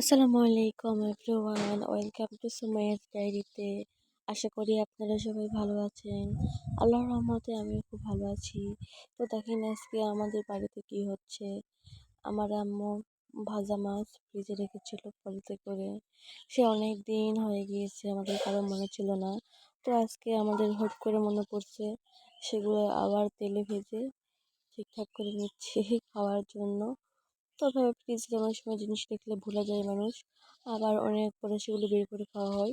আসসালামু আলাইকুম everyone, welcome to Sumaiya's ডায়েরিতে আশা করি আপনারা সবাই ভালো আছেন। আল্লাহর রহমতে আমিও খুব ভালো আছি। তো দেখেন আজকে আমাদের বাড়িতে কি হচ্ছে? আমার আম্মু ভাজা মাছ ফ্রিজে রেখেছিল পলিতে করে। সে অনেক দিন হয়ে গিয়েছে, আমাদের কারও মনে ছিল না। তো আজকে আমাদের হুট করে মনে পড়ছে, সেগুলো আবার তেলে ভেজে ঠিকঠাক করে নিচ্ছি খাওয়ার জন্য। তবে ফ্রিজে অনেক সময় জিনিস রাখলে ভুলে যায় মানুষ। আবার অনেক পরে সেগুলো বের করে খাওয়া হয়।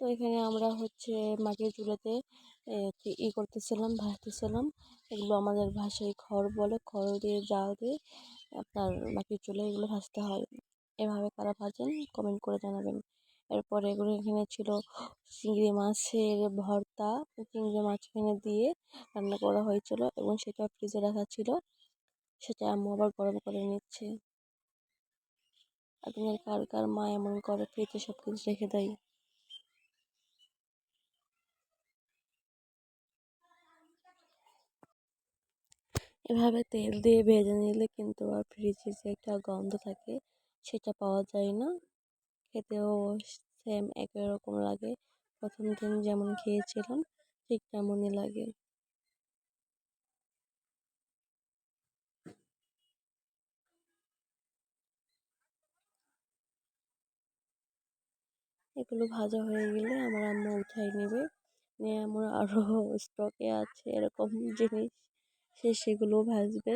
তো এখানে আমরা হচ্ছে মাটির চুলাতে ই করতেছিলাম, ভাজতেছিলাম। এগুলো আমাদের ভাষায় খড় বলে, খড় দিয়ে জাল দিয়ে আপনার মাটির চুলে এগুলো ভাজতে হয়। এভাবে কারা ভাজেন কমেন্ট করে জানাবেন। এরপরে এগুলো এখানে ছিল চিংড়ি মাছের ভর্তা। চিংড়ি মাছ এখানে দিয়ে রান্না করা হয়েছিল এবং সেটা ফ্রিজে রাখা ছিল। সেটা আম্মু আবার গরম করে নিচ্ছে। আপনার কার কার মা এমন করে? ফ্রিজে সব কিছু রেখে দেয়। এভাবে তেল দিয়ে ভেজে নিলে কিন্তু আর ফ্রিজে যে একটা গন্ধ থাকে, সেটা পাওয়া যায় না। খেতেও সেম একই রকম লাগে। প্রথম দিন যেমন খেয়েছিলাম, ঠিক তেমনই লাগে। এগুলো ভাজা হয়ে গেলে আমার আম্মু উঠাই নেবে। নিয়ে আমার আরও স্টকে আছে এরকম জিনিস, সে সেগুলোও ভাজবে।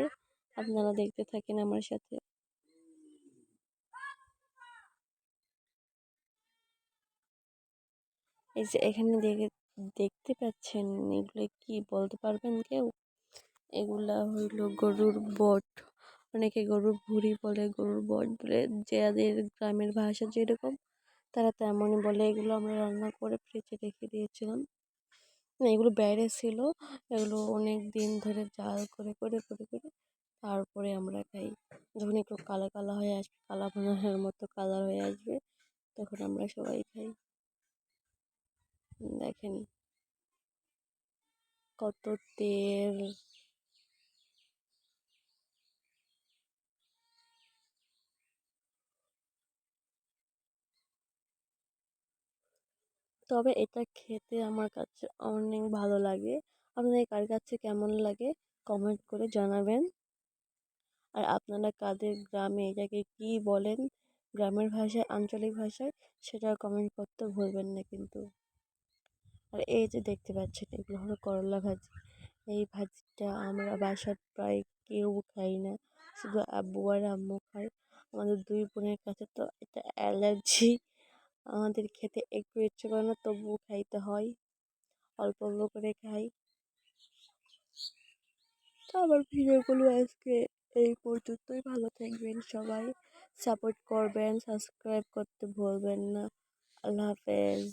আপনারা দেখতে থাকেন আমার সাথে। এই যে এখানে দেখে, দেখতে পাচ্ছেন এগুলো কি বলতে পারবেন কেউ? এগুলা হইল গরুর বট। অনেকে গরুর ভুড়ি বলে, গরুর বট বলে যাদের গ্রামের ভাষা যেরকম তারা তেমনই বলে, এগুলো আমরা রান্না করে ফ্রিজে রেখে দিয়েছিলাম। এগুলো বাইরে ছিল। এগুলো অনেক দিন ধরে জাল করে করে করে করে তারপরে আমরা খাই। যখন একটু কালা কালা হয়ে আসবে কালা বানানোর মতো কালার হয়ে আসবে, তখন আমরা সবাই খাই। দেখেন কত তেল তবে এটা খেতে আমার কাছে অনেক ভালো লাগে। আপনাদের কার কাছে কেমন লাগে কমেন্ট করে জানাবেন। আর আপনারা কাদের গ্রামে, এটাকে কী বলেন? গ্রামের ভাষায়, আঞ্চলিক ভাষায় সেটা কমেন্ট করতে ভুলবেন না কিন্তু। আর এই যে দেখতে পাচ্ছেন, এগুলো হলো করলা ভাজি। এই ভাজিটা আমরা বাসার প্রায় কেউ খাই না। শুধু আব্বু আর আম্মু খায়। আমাদের দুই বোনের কাছে তো এটা অ্যালার্জি আমাদের খেতে একটু ইচ্ছে করে না, তবুও খাইতে হয়। অল্প অল্প করে খাই। তো আমার ভিডিওগুলো আজকে এই পর্যন্তই। ভালো থাকবেন সবাই। সাপোর্ট করবেন, সাবস্ক্রাইব করতে ভুলবেন না। আল্লাহ হাফেজ।